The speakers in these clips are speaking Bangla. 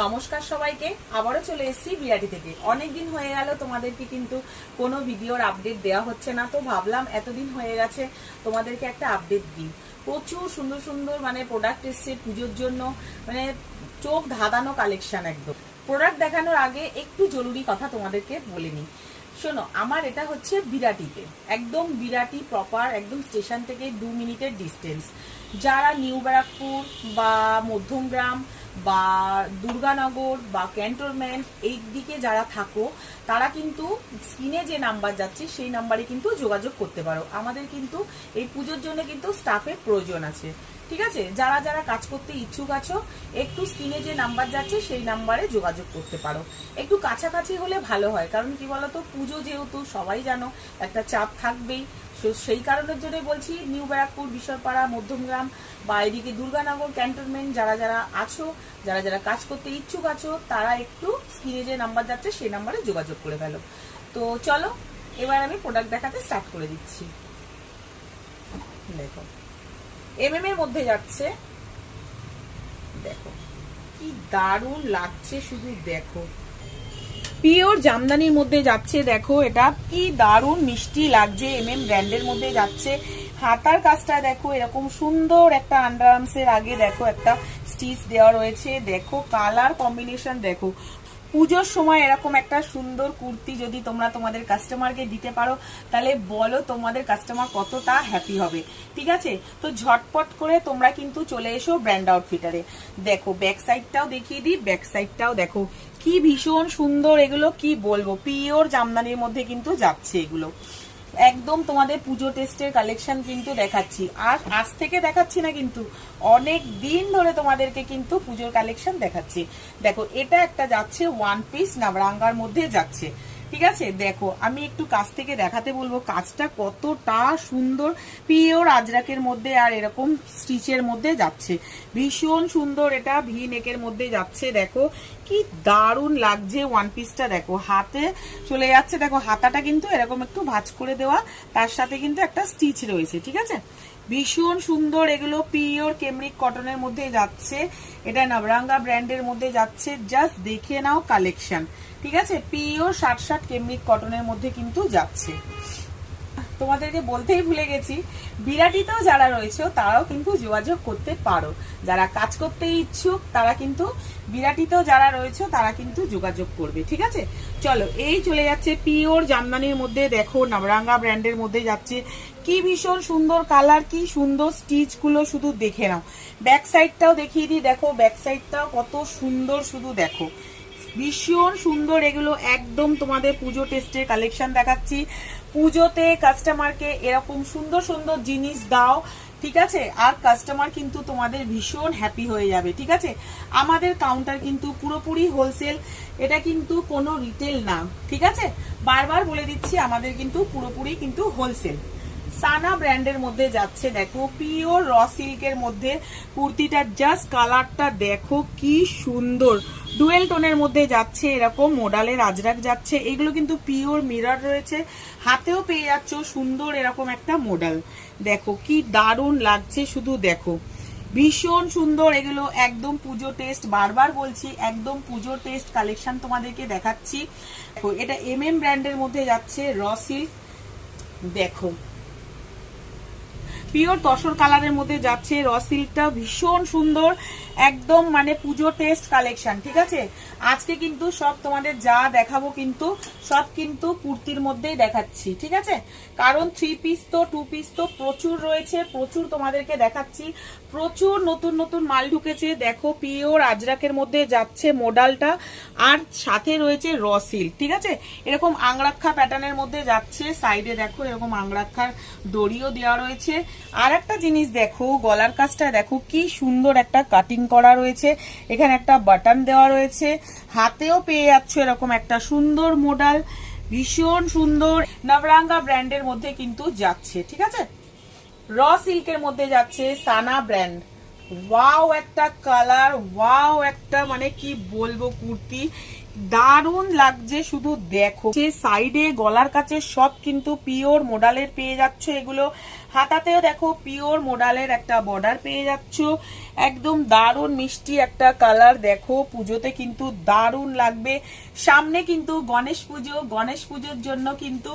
নমস্কার সবাইকে। আবারও চলে এসেছি বিরাটি থেকে। অনেকদিন হয়ে গেল, তোমাদেরকে কিন্তু কোনো ভিডিওর আপডেট দেওয়া হচ্ছে না। তো ভাবলাম এতদিন হয়ে গেছে, তোমাদেরকে একটা আপডেট দিই। প্রচুর সুন্দর সুন্দর মানে প্রোডাক্ট এসছে পুজোর জন্য। মানে চোখ ধাঁধানো কালেকশন একদম। প্রোডাক্ট দেখানোর আগে একটু জরুরি কথা তোমাদেরকে বলে নিই। শোনো, আমার এটা হচ্ছে বিরাটিতে। একদম বিরাটি প্রপার একদম স্টেশন থেকে দু মিনিটের ডিস্টেন্স যারা নিউ ব্যারাকপুর বা মধ্যমগ্রাম বা দুর্গানগর বা ক্যান্টনমেন্ট এই দিকে যারা থাকো, তারা কিন্তু স্ক্রিনে যে নাম্বার যাচ্ছে, সেই নাম্বারে কিন্তু যোগাযোগ করতে পারো। আমাদের কিন্তু এই পুজোর জন্য কিন্তু স্টাফের প্রয়োজন আছে। ঠিক আছে? যারা যারা কাজ করতে ইচ্ছুক আছো, একটু স্ক্রিনে যে নাম্বার যাচ্ছে, সেই নাম্বারে যোগাযোগ করতে পারো। একটু কাছাকাছি হলে ভালো হয়, কারণ কি বলতো, পুজো যেহেতু সবাই জানো, একটা চাপ থাকবেই। সেই কারণের জন্য বলছি, নিউ ব্যারাকপুর বিশ্বপাড়া মধ্যমগ্রাম বা এদিকে দুর্গানগর ক্যান্টনমেন্ট যারা যারা আছো, যারা যারা কাজ করতে ইচ্ছুক আছো, তারা একটু স্ক্রিনে যে নাম্বার যাচ্ছে, সেই নাম্বারে যোগাযোগ করে ফেলো। তো চলো, এবার আমি প্রোডাক্ট দেখাতে স্টার্ট করে দিচ্ছি। দেখো। এমএম এর মধ্যে যাচ্ছে। দেখো, কি দারুণ লাগছে শুধু দেখো। পিওর জামদানির মধ্যে যাচ্ছে, দেখো এটা। কি দারুণ মিষ্টি লাগছে এম এম ব্র্যান্ডের মধ্যে যাচ্ছে। হাতার কাজটা দেখো, এরকম সুন্দর একটা আন্ডারআর্মসের আগে দেখো একটা স্টিচ দেওয়া রয়েছে। দেখো কালার কম্বিনেশন দেখো। পুজোর সময় এরকম একটা সুন্দর কুর্তি যদি তোমরা তোমাদের কাস্টমারকে দিতে পারো, তাহলে বলো তোমাদের কাস্টমার কতটা হ্যাপি হবে। ঠিক আছে? তো ঝটপট করে তোমরা কিন্তু চলে এসো ব্র্যান্ড আউটফিটারে দেখো ব্যাক সাইডটাও দেখিয়ে দিই ব্যাক সাইডটাও দেখো। কি ভীষণ সুন্দর এগুলো, কি বলব? পিওর জামদানির মধ্যে কিন্তু যাচ্ছে এগুলো। একদম তোমাদের পুজো টেস্টের কালেকশন কিন্তু দেখাচ্ছি। আর আজ থেকে দেখাচ্ছি না কিন্তু, অনেক দিন ধরে তোমাদেরকে কিন্তু পুজোর কালেকশন দেখাচ্ছি। দেখো, এটা একটা যাচ্ছে ওয়ান পিস নাবরাঙ্গার মধ্যে যাচ্ছে। ঠিক আছে? দেখো, আমি একটু কাছ থেকে দেখাতে বলব কাজটা কতটা সুন্দর। পিওর আজরাকের মধ্যে আর এরকম স্টিচের মধ্যে যাচ্ছে। ভীষণ সুন্দর এটা ভি নেকের মধ্যে যাচ্ছে, দেখো। কি দারুণ লাগছে ওয়ান পিসটা দেখো। হাতে চলে যাচ্ছে, দেখো, হাতাটা কিন্তু এরকম একটু ভাঁজ করে দেওয়া। তার সাথে কিন্তু একটা স্টিচ রয়েছে, ঠিক আছে? ভীষণ সুন্দর এগুলো, পিওর কেমরিক কটনের মধ্যে যাচ্ছে। এটা নবরাঙ্গা ব্র্যান্ডের মধ্যে যাচ্ছে। জাস্ট দেখে নাও কালেকশন ঠিক আছে? পিওর ষাট ষাট কেমরিক কটনের মধ্যে কিন্তু যাচ্ছে। তোমাদেরকে বলতেই ভুলে গেছি, বিরাটিতেও যারা রয়েছে, তারাও কিন্তু যোগাযোগ করতে পারো। যারা কাজ করতে ইচ্ছুক, তারা কিন্তু বিরাটিতেও যারা রয়েছে, তারা কিন্তু যোগাযোগ করবে, ঠিক আছে? চলো, এই চলে যাচ্ছে পিওর জামদানির মধ্যে। দেখো নবরাঙ্গা ব্র্যান্ডের মধ্যে যাচ্ছে। কি ভীষণ সুন্দর কালার, কি সুন্দর স্টিচগুলো শুধু দেখে নাও। ব্যাক সাইডটাও দেখিয়ে দিই, দেখো ব্যাক সাইডটাও কত সুন্দর শুধু দেখো। ভীষণ সুন্দর, এগুলো একদম তোমাদের পুজো টেস্টের কালেকশন দেখাচ্ছি। পুজোতে কাস্টমারকে এরকম সুন্দর সুন্দর জিনিস দাও, ঠিক আছে? আর কাস্টমার কিন্তু তোমাদের ভীষণ হ্যাপি হয়ে যাবে, ঠিক আছে? আমাদের কাউন্টার কিন্তু পুরোপুরি হোলসেল এটা কিন্তু কোনো রিটেল না, ঠিক আছে? বারবার বলে দিচ্ছি, আমাদের কিন্তু পুরোপুরি কিন্তু হোলসেল সানা ব্র্যান্ডের মধ্যে যাচ্ছে, দেখো পিওর র সিল্কের মধ্যে কুর্তিটার জাস্ট কালারটা দেখো, কি সুন্দর। ডুয়েল টোনের মধ্যে যাচ্ছে এরকম মোডালের আজরাক যাচ্ছে, এগুলো কিন্তু পিওর মিরর রয়েছে। হাতেও পেয়ে যাচ্ছ সুন্দর এরকম একটা মোডাল। দেখো, কি দারুণ লাগছে শুধু দেখো। ভীষণ সুন্দর এগুলো, একদম পুজো টেস্ট। বারবার বলছি, একদম পুজো টেস্ট কালেকশন তোমাদেরকে দেখাচ্ছি। দেখো, এটা এম এম ব্র্যান্ডের মধ্যে যাচ্ছে র সিল্ক। দেখো পিওর তসর কালারের মধ্যে যাচ্ছে, র সিল্কটা ভীষণ সুন্দর, একদম মানে পুজো টেস্ট কালেকশন ঠিক আছে? আজকে কিন্তু সব তোমাদের যা দেখাবো কিন্তু, সব কিন্তু কুর্তির মধ্যেই দেখাচ্ছি, ঠিক আছে? কারণ থ্রি পিস তো টু পিস তো প্রচুর রয়েছে, প্রচুর তোমাদেরকে দেখাচ্ছি, প্রচুর নতুন নতুন মাল ঢুকেছে, দেখো পিওর আজরাকের মধ্যে যাচ্ছে মোডালটা আর সাথে রয়েছে র সিল্ক, ঠিক আছে? এরকম আংরাক্ষা প্যাটার্নের মধ্যে যাচ্ছে সাইডে দেখো এরকম আংরাক্ষার দড়িও দেওয়া রয়েছে আর একটা জিনিস দেখো, গলার কাজটা দেখো, কি সুন্দর একটা কাটিং করা রয়েছে। এখানে একটা বাটন দেওয়া রয়েছে। হাতেও পেয়ে যাচ্ছ এরকম একটা সুন্দর মোডাল ভীষণ সুন্দর। নবরাঙ্গা ব্র্যান্ডের মধ্যে কিন্তু যাচ্ছে, ঠিক আছে? র সিল্কের মধ্যে যাচ্ছে সানা ব্র্যান্ড ওয়াও একটা কালার ওয়াও একটা মানে কি বলব কুর্তি। দারুণ লাগছে, শুধু দেখো। যে সাইডে গলার কাছে সব কিন্তু পিওর মোডালের পেয়ে যাচ্ছ এগুলো। হাতাতেও দেখো পিওর মোডালের একটা বর্ডার পেয়ে যাচ্ছ। একদম দারুণ মিষ্টি একটা কালার দেখো, পুজোতে কিন্তু দারুণ লাগবে। সামনে কিন্তু গণেশ পুজো, গণেশ পুজোর জন্য কিন্তু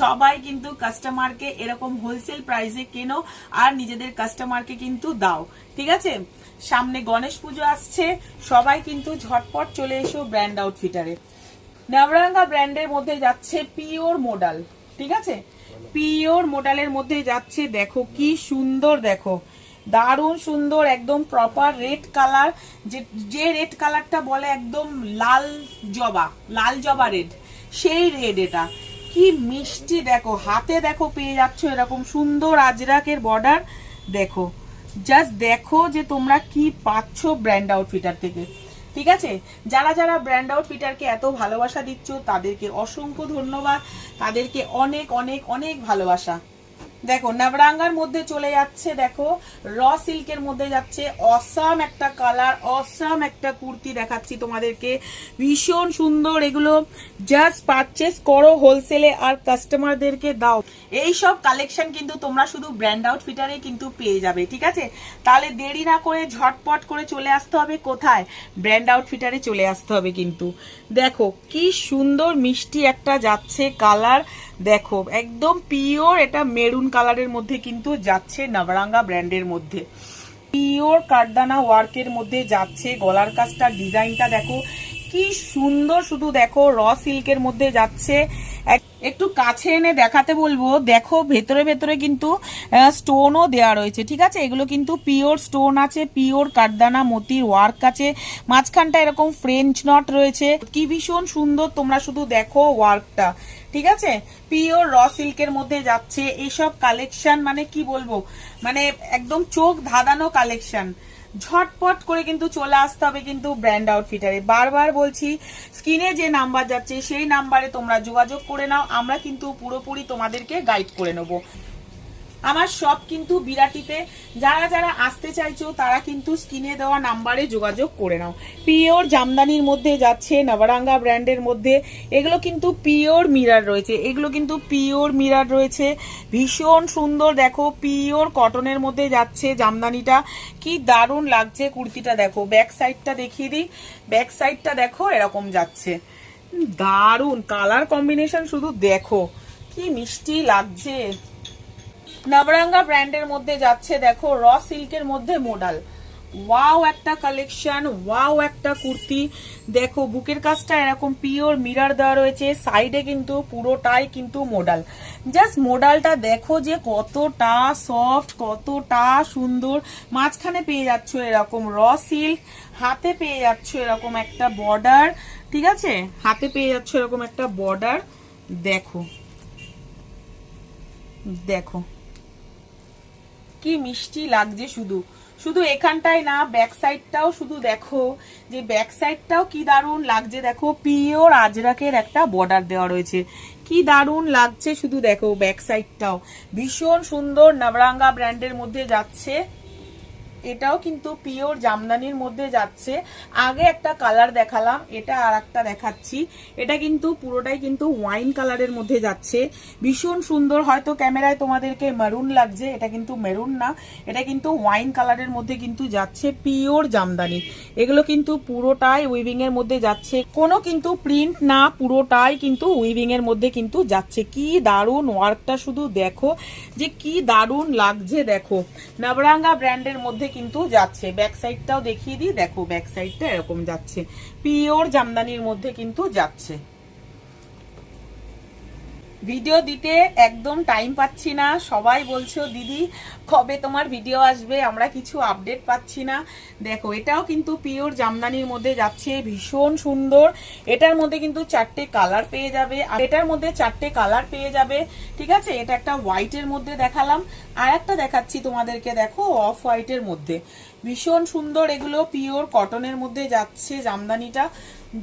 সবাই কিন্তু কাস্টমারকে এরকম হোলসেল প্রাইসে কেনো আর নিজেদের কাস্টমারকে কিন্তু দাও, ঠিক আছে? সামনে গণেশ পুজো আসছে, সবাই কিন্তু ঝটপট চলে এসো ব্র্যান্ড আউটফিটারে নবরাঙ্গা ব্র্যান্ডের মধ্যে যাচ্ছে পিওর মোডাল ঠিক আছে? পিওর মোডালের মধ্যে যাচ্ছে দেখো, কি সুন্দর দেখো। দারুণ সুন্দর, একদম প্রপার রেড কালার যে যে রেড কালারটা বলে একদম লাল জবা লাল জবা রেড সেই রেড এটা। কি মিষ্টি দেখো, হাতে দেখো পেয়ে যাচ্ছ এরকম সুন্দর আজরাকের বর্ডার দেখো। জাস্ট দেখো যে তোমরা কি পাচ্ছ ব্র্যান্ড আউটফিটার থেকে। ঠিক আছে? যারা যারা ব্র্যান্ড আউটফিটারকে এত ভালোবাসা দিচ্ছ, তাদেরকে অসংখ্য ধন্যবাদ। তাদেরকে অনেক অনেক অনেক ভালোবাসা। দেখো, নবরাঙ্গার মধ্যে চলে যাচ্ছে, দেখো, র সিল্কের মধ্যে যাচ্ছে, অসাম একটা কালার, অসাম একটা কুর্তি দেখাচ্ছি তোমাদেরকে। ভীষণ সুন্দর এগুলো জাস্ট পারচেস করো হোলসেলে আর কাস্টমারদেরকে দাও। এই সব কালেকশন কিন্তু তোমরা শুধু ব্র্যান্ড আউটফিটারে কিন্তু পেয়ে যাবে, ঠিক আছে? তাহলে দেরি না করে ঝটপট করে চলে আসতে হবে, কোথায়? ব্র্যান্ড আউটফিটারে চলে আসতে হবে কিন্তু। দেখো, কি সুন্দর মিষ্টি একটা যাচ্ছে কালার, দেখো, একদম পিওর এটা মেরুন কালারের মধ্যে কিন্তু যাচ্ছে নবরাঙ্গা ব্র্যান্ডের মধ্যে। পিওর কারদানা ওয়ার্কের মধ্যে যাচ্ছে গলার কাজটা, ডিজাইনটা দেখো, কি সুন্দর শুধু দেখো র সিল্কের মধ্যে যাচ্ছে। এক- একটু কাছে এনে দেখাতে বলব। দেখো, ভেতরে ভেতরে কিন্তু স্টোনও দেওয়া রয়েছে, ঠিক আছে? এগুলো কিন্তু পিওর স্টোন আছে পিওর কাঠদানা মতির ওয়ার্ক আছে। মাঝখানটা এরকম ফ্রেঞ্চ নট রয়েছে। কি ভীষণ সুন্দর তোমরা শুধু দেখো ওয়ার্কটা ঠিক আছে? পিওর র সিল্কের মধ্যে যাচ্ছে এইসব কালেকশন মানে কি বলব? মানে একদম চোখ ধাঁধানো কালেকশন ঝটপট করে কিন্তু চলে আসতে হবে কিন্তু ব্র্যান্ড আউটফিটারে বারবার বলছি স্ক্রিনে যে নাম্বার যাচ্ছে, সেই নাম্বারে তোমরা যোগাযোগ করে নাও, আমরা কিন্তু পুরোপুরি তোমাদেরকে গাইড করে নেব। আমার সব কিন্তু বিরাটিতে। যারা যারা আসতে চাইছো, তারা কিন্তু স্ক্রিনে দেওয়া নাম্বারে যোগাযোগ করে নাও। পিওর জামদানির মধ্যে যাচ্ছে, নবরাঙ্গা ব্র্যান্ডের মধ্যে। এগুলো কিন্তু পিওর মিরার রয়েছে। এগুলো কিন্তু পিওর মিরার রয়েছে। ভীষণ সুন্দর, দেখো পিওর কটনের মধ্যে যাচ্ছে জামদানিটা। কি দারুণ লাগছে কুর্তিটা, দেখো। ব্যাক সাইডটা দেখিয়ে দিই। ব্যাক সাইডটা দেখো, এরকম যাচ্ছে। দারুণ। কালার কম্বিনেশন শুধু দেখো। কি মিষ্টি লাগছে। নবরঙ্গা ব্র্যান্ডের মধ্যে যাচ্ছে, দেখো র সিল্কের মধ্যে মোডাল ওয়াও একটা কালেকশন ওয়াও একটা কুর্তি। দেখো, বুকের কাজটা এরকম পিওর মিরার দেওয়া রয়েছে সাইডে কিন্তু পুরোটাই কিন্তু মোডাল জাস্ট মোডালটা দেখো যে কতটা সফট কতটা সুন্দর। মাঝখানে পেয়ে যাচ্ছ এরকম র সিল্ক হাতে পেয়ে যাচ্ছ এরকম একটা বর্ডার ঠিক আছে? হাতে পেয়ে যাচ্ছ এরকম একটা বর্ডার দেখো। দেখো। কি মিষ্টি লাগছে শুধু। শুধু এখানটাই না ব্যাক সাইডটাও শুধু দেখো, যে ব্যাক সাইডটাও কি দারুণ লাগছে দেখো। পিওর আজরাকের একটা বর্ডার দেওয়া রয়েছে। কি দারুণ লাগছে শুধু দেখো ব্যাক সাইডটাও ভীষণ সুন্দর নবরাঙ্গা ব্র্যান্ডের মধ্যে যাচ্ছে। এটাও কিন্তু পিওর জামদানির মধ্যে যাচ্ছে। আগে একটা কালার দেখালাম, এটা আর একটা দেখাচ্ছি। এটা কিন্তু পুরোটাই কিন্তু ওয়াইন কালারের মধ্যে যাচ্ছে। ভীষণ সুন্দর, হয়তো ক্যামেরায় তোমাদেরকে মেরুন লাগছে, এটা কিন্তু মেরুন না। এটা কিন্তু ওয়াইন কালারের মধ্যে কিন্তু যাচ্ছে, পিওর জামদানি। এগুলো কিন্তু পুরোটাই উইভিং এর মধ্যে যাচ্ছে। কোনো কিন্তু প্রিন্ট না, পুরোটাই কিন্তু উইভিং এর মধ্যে কিন্তু যাচ্ছে। কি দারুণ ওয়ার্কটা শুধু দেখো। যে কি দারুণ লাগছে, দেখো। নবরাঙ্গা ব্র্যান্ডের মধ্যে কিন্তু যাচ্ছে। ব্যাক সাইডটাও দেখিয়ে দিই। দেখো ব্যাক সাইডটা এরকম যাচ্ছে। পিওর জামদানির মধ্যে কিন্তু যাচ্ছে। ভিডিও দিতে একদম টাইম পাচ্ছি না। সবাই বলছো দিদি, কবে তোমার ভিডিও আসবে? আমরা কিছু আপডেট পাচ্ছি না। দেখো, এটাও কিন্তু পিওর জামদানির মধ্যে যাচ্ছে, ভীষণ সুন্দর। এটার মধ্যে কিন্তু চারটে কালার পেয়ে যাবে। আর এটার মধ্যে চারটে কালার পেয়ে যাবে, ঠিক আছে? এটা একটা হোয়াইটের মধ্যে দেখালাম। আর একটা দেখাচ্ছি তোমাদেরকে, দেখো অফ হোয়াইটের মধ্যে। ভীষণ সুন্দর এগুলো পিওর কটনের মধ্যে যাচ্ছে জামদানিটা।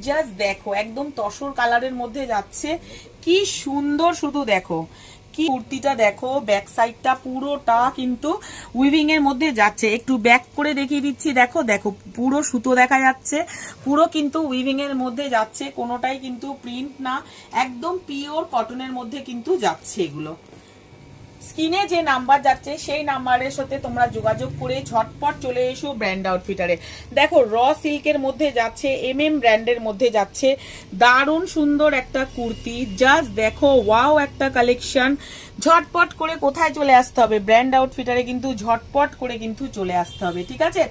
জাস্ট দেখো, একদম তসর কালারের মধ্যে যাচ্ছে। কি সুন্দর শুধু দেখো। কি কুর্তিটা দেখো ব্যাক সাইডটা পুরোটা কিন্তু উইভিং এর মধ্যে যাচ্ছে। একটু ব্যাক করে দেখিয়ে দিচ্ছি, দেখো দেখো, পুরো সুতো দেখা যাচ্ছে। পুরো কিন্তু উইভিং এর মধ্যে যাচ্ছে, কোনোটাই কিন্তু প্রিন্ট না। একদম পিওর কটনের মধ্যে কিন্তু যাচ্ছে এগুলো। স্ক্রিনে যে নাম্বার যাচ্ছে, সেই নাম্বারের সাথে তোমরা যোগাযোগ করে ঝটপট চলে এসো ব্র্যান্ড আউটফিটারে। দেখো, র সিল্কের মধ্যে যাচ্ছে এম এম ব্র্যান্ডের মধ্যে যাচ্ছে। দারুণ সুন্দর একটা কুর্তি। জাস্ট দেখো, ওয়াও একটা কালেকশন। ঝটপট করে কোথায় চলে আসতে হবে? ব্র্যান্ড আউটফিটারে কিন্তু ঝটপট করে কিন্তু চলে আসতে হবে, ঠিক আছে?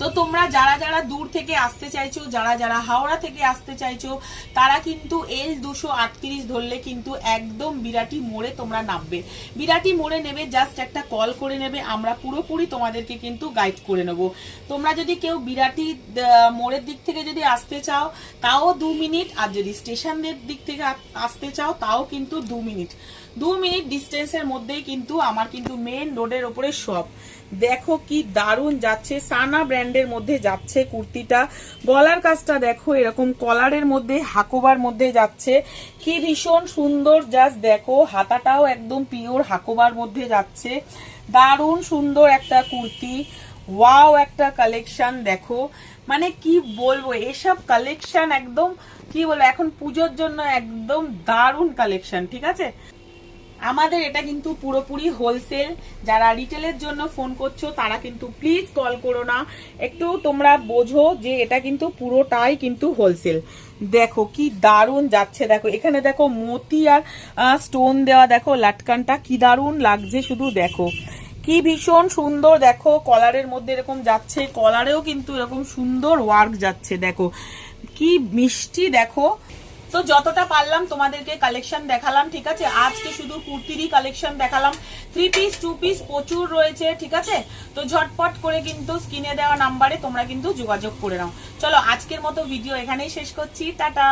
তো তোমরা যারা যারা দূর থেকে আসতে চাইছো, যারা যারা হাওড়া থেকে আসতে চাইছো, তারা কিন্তু এল দুশো আটত্রিশ ধরলে কিন্তু একদম বিরাটি মোড়ে তোমরা নামবে। বিরাটি মোড়ে নেবে জাস্ট একটা কল করে নেবে, আমরা পুরোপুরি তোমাদেরকে কিন্তু গাইড করে নেব। তোমরা যদি কেউ বিরাটি মোড়ের দিক থেকে যদি আসতে চাও, তাও দু মিনিট, আর যদি স্টেশনের দিক থেকে আসতে চাও, তাও কিন্তু দু মিনিট। দু মিনিট ডিস্টেন্সের মধ্যেই কিন্তু আমার কিন্তু মেন রোডের ওপরে শপ দেখো কি দারুণ যাচ্ছে, সানা ব্র্যান্ডের মধ্যে যাচ্ছে কুর্তিটা। গলার কাজটা দেখো এরকম কলারের মধ্যে, হাকোবার মধ্যে যাচ্ছে। কি ভীষণ সুন্দর জাস্ট দেখো, হাতাটাও একদম পিওর হাকোবার মধ্যে যাচ্ছে। দারুণ সুন্দর একটা কুর্তি। ওয়াও একটা কালেকশন দেখো। মানে কি বলব, এসব কালেকশন একদম, কি বলব, এখন পুজোর জন্য একদম দারুণ কালেকশন ঠিক আছে? আমাদের এটা কিন্তু পুরোপুরি হোলসেল যারা রিটেলের জন্য ফোন করছ, তারা কিন্তু প্লিজ কল করো না। একটু তোমরা বোঝো যে এটা কিন্তু পুরোটাই কিন্তু হোলসেল দেখো কি দারুণ যাচ্ছে। দেখো, এখানে দেখো মতি আর স্টোন দেওয়া। দেখো, লাটকানটা কি দারুণ লাগছে শুধু দেখো। কি ভীষণ সুন্দর। দেখো কলারের মধ্যে এরকম যাচ্ছে। কলারেও কিন্তু এরকম সুন্দর ওয়ার্ক যাচ্ছে। দেখো, কি মিষ্টি। দেখো তো যতটা পারলাম তোমাদেরকে কালেকশন দেখালাম, ঠিক আছে? আজকে শুধু কুর্তিরই কালেকশন দেখালাম। থ্রি পিস টু পিস প্রচুর রয়েছে, ঠিক আছে? তো ঝটপট করে কিন্তু স্ক্রিনে দেওয়া নাম্বারে তোমরা কিন্তু যোগাযোগ করে নাও। চলো, আজকের মতো ভিডিও এখানেই শেষ করছি। টাটা!